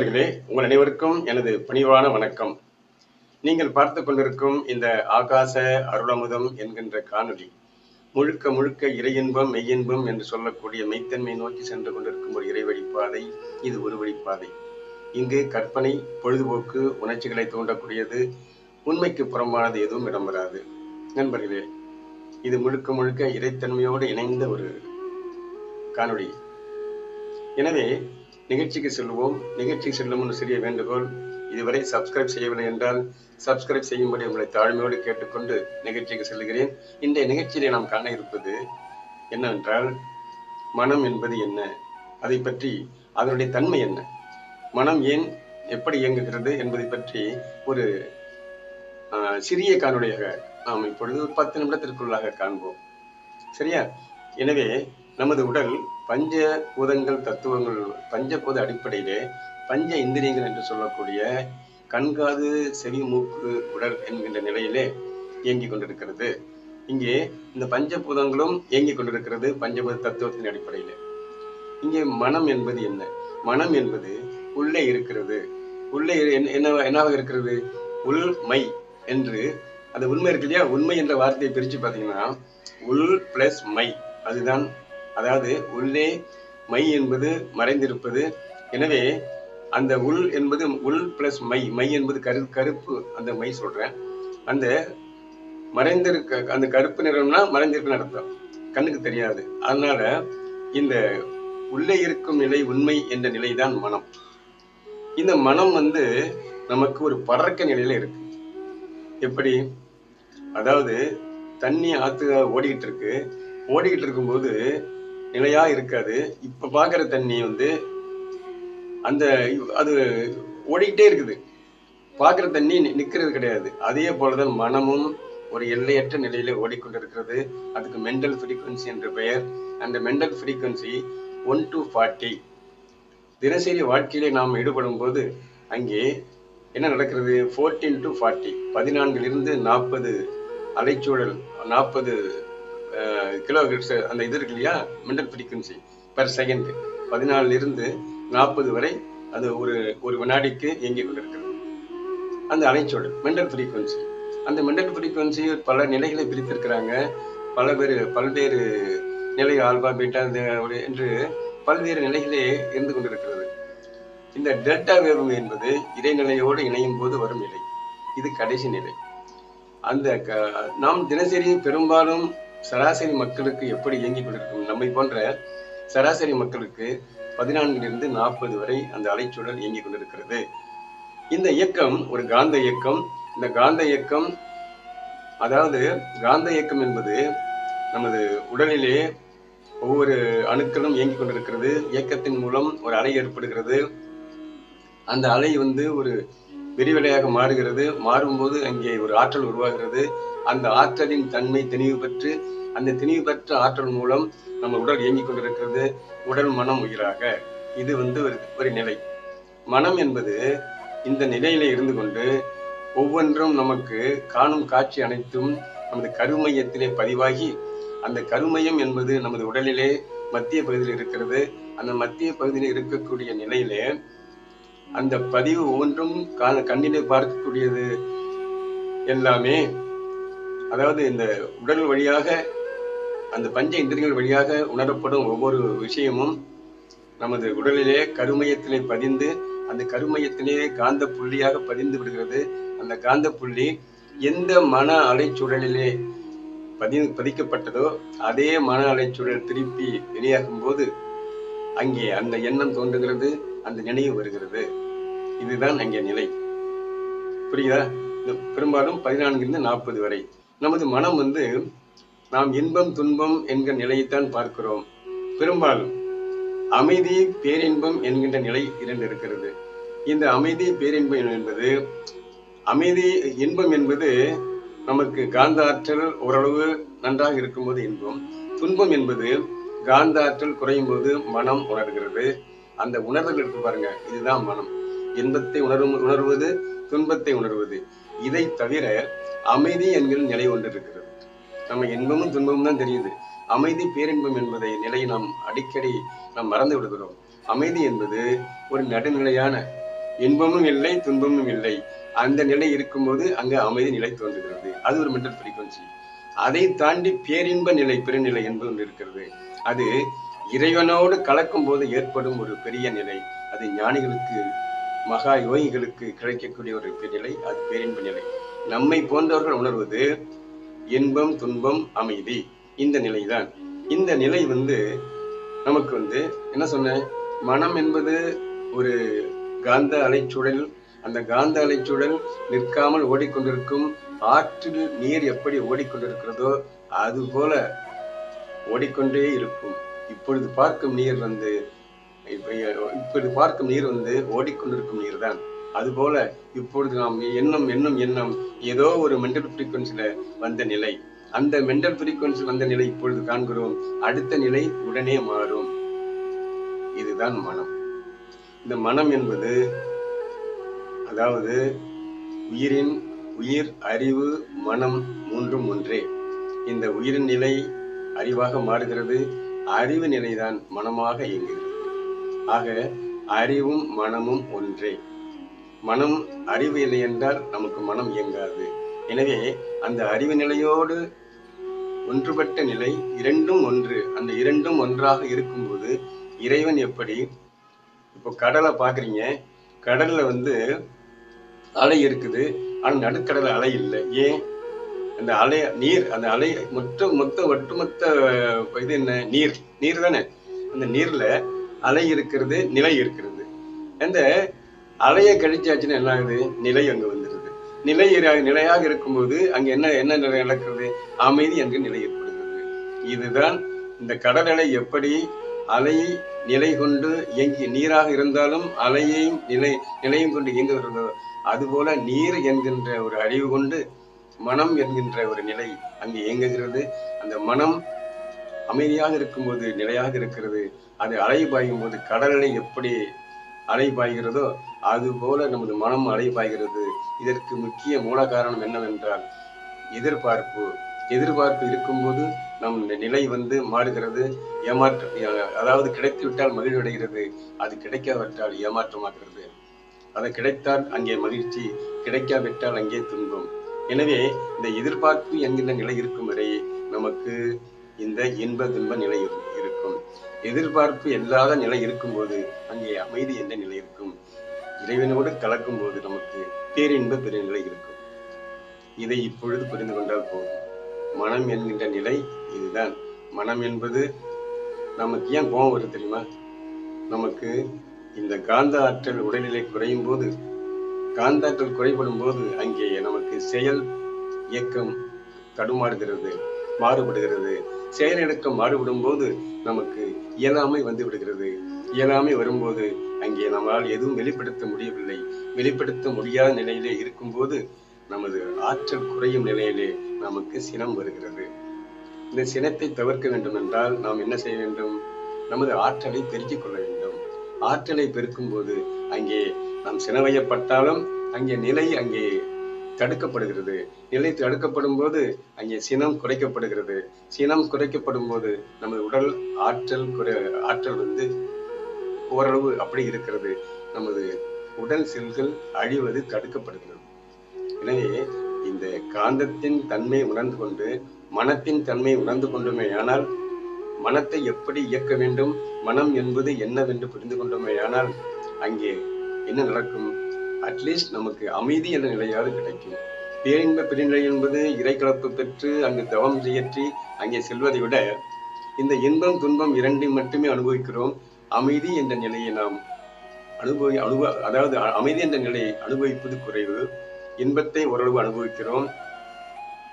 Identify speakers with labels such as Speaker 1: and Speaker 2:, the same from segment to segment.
Speaker 1: நண்பர்களே உங்கள் அனைவருக்கும் எனது பணிவான வணக்கம். நீங்கள் பார்த்து கொண்டிருக்கும் இந்த ஆகாச அருளமுதம் என்கின்ற காணொலி முழுக்க முழுக்க இறையின்பம் மெய்யின்பம் என்று சொல்லக்கூடிய மெய்த்தன்மை நோக்கி சென்று கொண்டிருக்கும் ஒரு இறைவழி பாதை இது ஒரு வழிப்பாதை. இங்கு கற்பனை பொழுதுபோக்கு உணர்ச்சிகளை தூண்டக்கூடியது உண்மைக்கு புறம்பானது எதுவும் இடம்பெறாது. நண்பர்களே இது முழுக்க முழுக்க இறைத்தன்மையோடு இணைந்த ஒரு காணொளி. எனவே நிகழ்ச்சிக்கு செல்வோம். நிகழ்ச்சிக்கு செல்லும் ஒரு சிறிய வேண்டுகோள். இதுவரை சப்ஸ்கிரைப் செய்யவில்லை என்றால் சப்ஸ்கிரைப் செய்யும்படி உங்களை தாழ்மையோடு கேட்டுக்கொண்டு நிகழ்ச்சிக்கு செல்கிறேன். இன்றைய நிகழ்ச்சியிலே நாம் காண இருப்பது என்னவென்றால் மனம் என்பது என்ன? அதை பற்றி அதனுடைய தன்மை என்ன? மனம் ஏன் எப்படி இயங்குகிறது என்பதை பற்றி ஒரு சிறிய காணொலியாக நாம் இப்பொழுது ஒரு பத்து நிமிடத்திற்குள்ளாக காண்போம். சரியா? எனவே நமது உடல் பஞ்ச பூதங்கள் தத்துவங்கள் பஞ்சபூத அடிப்படையிலே பஞ்ச இந்திரியங்கள் என்று சொல்லக்கூடிய கண்காது செவி மூக்கு உடல் என்கின்ற நிலையிலே இயங்கிக் கொண்டிருக்கிறது. இங்கே இந்த பஞ்சபூதங்களும் இயங்கிக் கொண்டிருக்கிறது பஞ்சபூத தத்துவத்தின் அடிப்படையிலே. இங்கே மனம் என்பது என்ன? மனம் என்பது உள்ளே இருக்கிறது. உள்ளே இரு- என்ன- என்ன- என்னவாக இருக்கிறது? உள்மை என்று அந்த உண்மை இருக்கு இல்லையா? உண்மை என்ற வார்த்தையை பிரிச்சு பார்த்தீங்கன்னா உள் பிளஸ் மை. அதுதான் அதாவது உள்ளே மை என்பது மறைந்திருப்பது. எனவே அந்த உள் என்பது உள் பிளஸ் மை மை என்பது கரு கருப்பு அந்த மை சொல்றேன். அந்த மறைந்திருக்க அந்த கருப்பு நிறம்னா மறைந்திருக்குன்னு அர்த்தம். கண்ணுக்கு தெரியாது. அதனால இந்த உள்ளே இருக்கும் நிலை உண்மை என்ற நிலைதான் மனம். இந்த மனம் வந்து நமக்கு ஒரு பறக்க நிலையில இருக்கு. எப்படி? அதாவது தண்ணி ஆத்து ஓடிக்கிட்டு இருக்கு. ஓடிக்கிட்டு இருக்கும்போது நிலையா இருக்காது. இப்ப பாக்குற தண்ணி வந்து அந்த அது ஓடிக்கிட்டே இருக்குது. பாக்குற தண்ணி நிற்கிறது நிக்கிறது கிடையாது. அதே போலதான் மனமும் ஒரு எல்லையற்ற நிலையில ஓடிக்கொண்டிருக்கிறது. அதுக்கு மென்டல் ஃப்ரீக்வன்சி என்ற பெயர். அந்த mental frequency one to forty தினசரி வாழ்க்கையிலே நாம் ஈடுபடும் போது அங்கே என்ன நடக்கிறது? ஃபோர்டீன் டு ஃபார்ட்டி பதினான்கிலிருந்து நாற்பது அலைச்சூழல் நாற்பது கிலோ அந்த இது இருக்கு இல்லையா? மெண்டல் ஃப்ரீக்குவன்சி பர் செகண்ட் பதினாலிருந்து நாற்பது வரை அது ஒரு ஒரு வினாடிக்கு இயங்கிக் கொண்டிருக்கிறது. அந்த அலைச்சொல் மெண்டல் ஃப்ரீக்குவன்சி அந்த மெண்டல் ஃப்ரீக்குவன்சி பல நிலைகளை பிரித்திருக்கிறாங்க. பல பேர் பல்வேறு நிலை ஆல்பா பீட்டா என்று பல்வேறு நிலைகளே இருந்து கொண்டிருக்கிறது. இந்த டெல்டா வேவ் என்பது இறைநிலையோடு இணையும் போது வரும் நிலை. இது கடைசி நிலை. அந்த க- நாம் தினசரி பெரும்பாலும் சராசரி மக்களுக்கு எப்படி இயங்கிக் கொண்டிருக்கும்? நம்மை போன்ற சராசரி மக்களுக்கு பதினான்கிலிருந்து நாற்பது வரை அந்த அலைச்சூழல் இயங்கிக் கொண்டிருக்கிறது. இந்த இயக்கம் ஒரு காந்த இயக்கம் இந்த காந்த இயக்கம் அதாவது காந்த இயக்கம் என்பது நமது உடலிலே ஒவ்வொரு அணுக்களும் இயங்கிக் கொண்டிருக்கிறது. இயக்கத்தின் மூலம் ஒரு அலை ஏற்படுகிறது. அந்த அலை வந்து ஒரு விரிவலையாக மாறுகிறது. மாறும்போது அங்கே ஒரு ஆற்றல் உருவாகிறது. அந்த ஆற்றலின் தன்மை தெளிவு பெற்று அந்த தெளிவு பெற்ற ஆற்றல் மூலம் நம்ம உடல் இயங்கிக் கொண்டிருக்கிறது. உடல் மனம் உயிராக. இது வந்து ஒரு ஒரு நிலை. மனம் என்பது இந்த நிலையில இருந்து கொண்டு ஒவ்வொன்றும் நமக்கு காணும் காட்சி அனைத்தும் நமது கருமையத்திலே பதிவாகி அந்த கருமையம் என்பது நமது உடலிலே மத்திய பகுதியில் இருக்கிறது. அந்த மத்திய பகுதியில் இருக்கக்கூடிய நிலையிலே அந்த பதிவு ஒவ்வொன்றும் கா- கண்ணினை பார்க்கக்கூடியது எல்லாமே. அதாவது இந்த உடல் வழியாக அந்த பஞ்ச இந்திரியங்கள் வழியாக உணரப்படும் ஒவ்வொரு விஷயமும் நமது உடலிலே கருமையத்திலே பதிந்து அந்த கருமையத்திலே காந்த புள்ளியாக பதிந்து விடுகிறது. அந்த காந்த புள்ளி எந்த மன அலைச்சூழலிலே பதி பதிக்கப்பட்டதோ அதே மன அலைச்சூழல் திருப்பி வெளியாகும் போது அங்கே அந்த எண்ணம் தோன்றுகிறது அந்த நினைவு வருகிறது. இதுதான் அங்கே நிலை. புரியுதா? இந்த பெரும்பாலும் பதினான்கிலிருந்து நாற்பது வரை. நமது மனம் வந்து நாம் இன்பம் துன்பம் என்கிற நிலையைத்தான் பார்க்கிறோம். பெரும்பாலும் அமைதி பேரின்பம் என்கின்ற நிலை இரண்டு இருக்கிறது. இந்த அமைதி பேரின்பம் என்பது அமைதி இன்பம் என்பது நமக்கு காந்த ஆற்றல் ஓரளவு நன்றாக இருக்கும்போது இன்பம். துன்பம் என்பது காந்த ஆற்றல் குறையும் போது மனம் உணர்கிறது. அந்த உணர்வுகள் இருக்கு பாருங்க இதுதான் மனம். இன்பத்தை உணரும் உணர்வது துன்பத்தை உணர்வது. இதை தவிர அமைதி என்கிற நிலை ஒன்று இருக்கிறது நம்ம இன்பமும் துன்பமும் தான் தெரியுது. அமைதி பேரின்பம் என்பதை நிலையை நாம் அடிக்கடி நாம் மறந்து விடுகிறோம். அமைதி என்பது ஒரு நடுநிலையான இன்பமும் இல்லை துன்பமும் இல்லை. அந்த நிலை இருக்கும்போது அங்கு அமைதி நிலை தோன்றுகிறது. அது ஒரு மென்டல் ஃப்ரீக்வன்சி அதை தாண்டி பேரின்ப நிலை பெருநிலை என்பது ஒன்று இருக்கிறது. அது இறைவனோடு கலக்கும் போது ஏற்படும் ஒரு பெரிய நிலை. அது ஞானிகளுக்கு மகா யோகிகளுக்கு கிடைக்கக்கூடிய ஒரு நிலை அது பேரின்ப நிலை நம்மை போன்றவர்கள் உணர்வது இன்பம் துன்பம் அமைதி. இந்த நிலைதான். இந்த நிலை வந்து நமக்கு வந்து என்ன சொன்னேன்? மனம் என்பது ஒரு காந்த அலைச்சுழல். அந்த காந்த அலைச்சுழல் நிற்காமல் ஓடிக்கொண்டிருக்கும் ஆற்றில் நீர் எப்படி ஓடிக்கொண்டிருக்கிறதோ அது போல ஓடிக்கொண்டே இருக்கும். இப்பொழுது பார்க்கும் நீர் வந்து இப்ப இப்பொழுது பார்க்கும் நீர் வந்து ஓடிக்கொண்டிருக்கும் நீர் தான் அதுபோல இப்பொழுது நாம் எண்ணம் எண்ணம் எண்ணம் ஏதோ ஒரு மென்டல் ஃப்ரீக்வன்சில வந்த நிலை. அந்த மென்டல் ஃப்ரீக்வன்சி வந்த நிலை இப்பொழுது காண்கிறோம். அடுத்த நிலை உடனே மாறும். இதுதான் மனம். இந்த மனம் என்பது அதாவது உயிரின் உயிர் அறிவு மனம் மூன்றும் ஒன்றே. இந்த உயிரின் நிலை அறிவாக மாறுகிறது. அறிவு நிலைதான் மனமாக இயங்குகிறது. ஆக அறிவும் மனமும் ஒன்றே. மனம் அறிவு இல்லை என்றால் நமக்கு மனம் இயங்காது. எனவே அந்த அறிவு நிலையோடு ஒன்றுபட்ட நிலை இரண்டும் ஒன்று. அந்த இரண்டும் ஒன்றாக இருக்கும்போது இறைவன் எப்படி இப்போ கடலை பார்க்குறீங்க. கடலில் வந்து அலை இருக்குது. ஆனால் நடுக்கடல அலை இல்லை. ஏன்? அந்த அலை நீர் அந்த அலை மொத்த மொத்த ஒட்டுமொத்த இது என்ன? நீர். நீர் தானே. அந்த நீரில் அலை இருக்கிறது நிலை இருக்கிறது. அந்த அலையை கழிச்சாச்சுன்னா என்ன ஆகுது? நிலை அங்கே வந்துடுது நிலை நிலையாக இருக்கும்போது அங்கே என்ன என்ன நிலை நடக்கிறது? அமைதி அங்கு நிலை ஏற்படுகிறது இதுதான் இந்த கடல் அலை எப்படி அலை நிலை கொண்டு இயங்கி நீராக இருந்தாலும் அலையையும் நிலை நிலையும் கொண்டு இயங்குகிறதோ அதுபோல நீர் என்கின்ற ஒரு அறிவு கொண்டு மனம் என்கின்ற ஒரு நிலை அங்கே இயங்குகிறது. அந்த மனம் அமைதியாக இருக்கும்போது நிலையாக இருக்கிறது. அது அலை பாயும் போது கடல் எப்படி அலை பாய்கிறதோ அதுபோல நமது மனம் அலை பாய்கிறது. இதற்கு முக்கிய மூல காரணம் என்னவென்றால் எதிர்பார்ப்பு. எதிர்பார்ப்பு இருக்கும்போது நம் நிலை வந்து மாறுகிறது. ஏமாற்ற அதாவது கிடைத்து விட்டால் மகிழ்வடைகிறது அது கிடைக்காவிட்டால் ஏமாற்றமாகிறது அது கிடைத்தால் அங்கே மகிழ்ச்சி கிடைக்காவிட்டால் அங்கே துன்பம். எனவே இந்த எதிர்பார்ப்பு என்கின்ற நிலை இருக்கும் வரை நமக்கு இந்த இன்ப துன்ப நிலை இருக்கும். எதிர்பார்ப்பு இல்லாத நிலை இருக்கும்போது அங்கே அமைதி என்ற நிலை இருக்கும். இறைவனோடு கலக்கும் போது நமக்கு பேரின்ப பெருநிலை இருக்கும். இதை இப்பொழுது புரிந்து கொண்டால் போதும். மனம் என்கின்ற நிலை இதுதான். மனம் என்பது நமக்கு ஏன் கோபம் வருது தெரியுமா? நமக்கு இந்த காந்த ஆற்றல் உடல்நிலை குறையும் போது காந்த ஆற்றல் குறைபடும் போது அங்கே நமக்கு செயல் இயக்கம் தடுமாறுகிறது மாறுபடுகிறது. செயலடக்கம் மாறுபடும் போது நமக்கு இயலாமை வந்து விடுகிறது. இயலாமை வரும்போது அங்கே நம்மால் எதுவும் வெளிப்படுத்த முடியவில்லை. வெளிப்படுத்த முடியாத நிலையிலே இருக்கும்போது நமது ஆற்றல் குறையும் நிலையிலே நமக்கு சினம் வருகிறது. இந்த சினத்தை தவிர்க்க வேண்டும் என்றால் நாம் என்ன செய்ய வேண்டும்? நமது ஆற்றலை பெருக்கிக் கொள்ள வேண்டும். ஆற்றலை பெருக்கும் போது அங்கே நாம் சினவையப்பட்டாலும் அங்கே நிலை அங்கே தடுக்கப்படுகிறது. நிலை தடுக்கப்படும் போது அங்கே சினம் குறைக்கப்படுகிறது. சினம் குறைக்கப்படும் போது நமது உடல் ஆற்றல் குறை ஆற்றல் வந்து ஓரளவு அப்படி இருக்கிறது. நமது உடல் செல்கள் அழிவது தடுக்கப்படுகிறது. எனவே இந்த காந்தத்தின் தன்மை உணர்ந்து கொண்டு மனத்தின் தன்மை உணர்ந்து கொண்டுமே ஆனால் மனத்தை எப்படி இயக்க வேண்டும் மனம் என்பது என்னவென்று புரிந்து கொண்டோமே ஆனால் அங்கே என்ன நடக்கும்? அட்லீஸ்ட் நமக்கு அமைதி என்ற நிலையாவது கிடைக்கும். பேரின்ப பெருநிலை என்பது இறைக்கலப்பு பெற்று அங்கு தவம் இயற்றி அங்கே செல்வதை விட இந்த இன்பம் துன்பம் இரண்டையும் மட்டுமே அனுபவிக்கிறோம். அமைதி என்ற நிலையை நாம் அனுபவி அனுபவ அதாவது அ- அமைதி என்ற நிலையை அனுபவிப்பது குறைவு. இன்பத்தை ஓரளவு அனுபவிக்கிறோம்.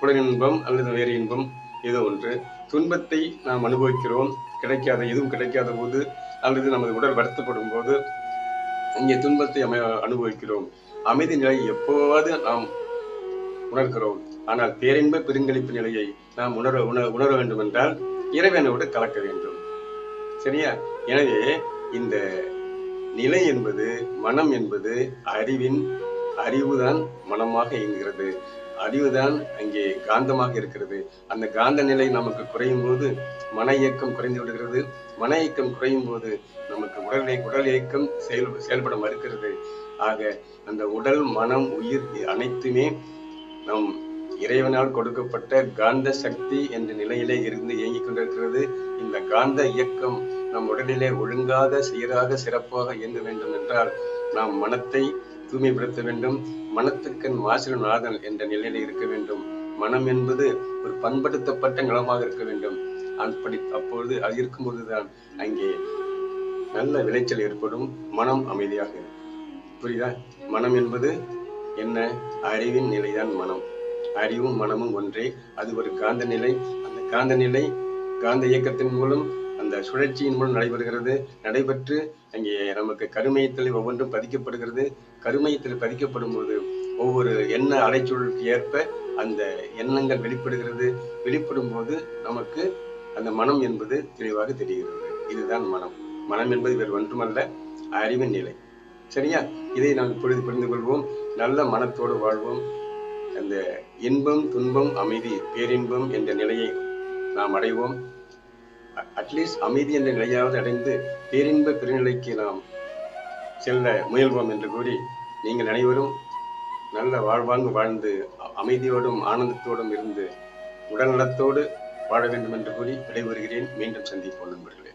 Speaker 1: புலன் இன்பம் அல்லது வேறு இன்பம் ஏதோ ஒன்று. துன்பத்தை நாம் அனுபவிக்கிறோம். கிடைக்காத எதுவும் கிடைக்காத போது அல்லது நமது உடல் வருத்தப்படும் போது இங்கே துன்பத்தை அமை அனுபவிக்கிறோம். அமைதி நிலை எப்போவாவது நாம் உணர்கிறோம்? ஆனால் பேரின்ப பெருங்களிப்பு நிலையை நாம் உணர உணர உணர வேண்டும் என்றால் இறைவனோடு கலக்க வேண்டும். சரியா? எனவே இந்த நிலை என்பது மனம் என்பது அறிவின் அறிவுதான் மனமாக இயங்குகிறது. அறிவுதான் அங்கே காந்தமாக இருக்கிறது. அந்த காந்த நிலை நமக்கு குறையும் போது மன இயக்கம் குறைந்து விடுகிறது. மன இயக்கம் குறையும் போது உடலை உடல் இயக்கம் செயல் செயல்பட மறுக்கிறது. ஆக அந்த உடல் மனம் உயிர் அனைத்துமே நம் இறைவனால் கொடுக்கப்பட்ட காந்த சக்தி என்ற நிலையிலே இருந்து இயங்கிக் கொண்டிருக்கிறது. இந்த காந்த இயக்கம் நம் உடலிலே ஒழுங்காக சீராக சிறப்பாக இயங்க வேண்டும் என்றால் நாம் மனத்தை தூய்மைப்படுத்த வேண்டும். மனத்துக்கண் மாசிறு நாதன் என்ற நிலையில இருக்க வேண்டும். மனம் என்பது ஒரு பண்படுத்தப்பட்ட நிலமாக இருக்க வேண்டும். அப்படி அப்பொழுது அது இருக்கும்போதுதான் அங்கே நல்ல விளைச்சல் ஏற்படும். மனம் அமைதியாக இருக்கும் புரியுதா? மனம் என்பது என்ன? அறிவின் நிலைதான் மனம். அறிவும் மனமும் ஒன்றே. அது ஒரு காந்த நிலை. அந்த காந்த நிலை காந்த இயக்கத்தின் மூலம் அந்த சுழற்சியின் மூலம் நடைபெறுகிறது. நடைபெற்று அங்கே நமக்கு கருமையத்தில் ஒவ்வொன்றும் பதிக்கப்படுகிறது. கருமையத்தில் பதிக்கப்படும் போது ஒவ்வொரு எண்ண அலைச்சூழலுக்கு ஏற்ப அந்த எண்ணங்கள் வெளிப்படுகிறது. வெளிப்படும் போது நமக்கு அந்த மனம் என்பது தெளிவாக தெரிகிறது. இதுதான் மனம். மனம் என்பது வேறு ஒன்றுமல்ல அறிவின் நிலை. சரியா? இதை நாம் இப்பொழுது புரிந்து கொள்வோம். நல்ல மனத்தோடு வாழ்வோம். அந்த இன்பம் துன்பம் அமைதி பேரின்பம் என்ற நிலையை நாம் அடைவோம். அட்லீஸ்ட் அமைதி என்ற நிலையாவது அடைந்து பேரின்ப பெருநிலைக்கு நாம் செல்ல முயல்வோம் என்று கூறி நீங்கள் அனைவரும் நல்ல வாழ்வாங்கு வாழ்ந்து அமைதியோடும் ஆனந்தத்தோடும் இருந்து உடல்நலத்தோடு வாழ வேண்டும் என்று கூறி விடைபெறுகிறேன். மீண்டும் சந்திப்போம் நண்பர்களே.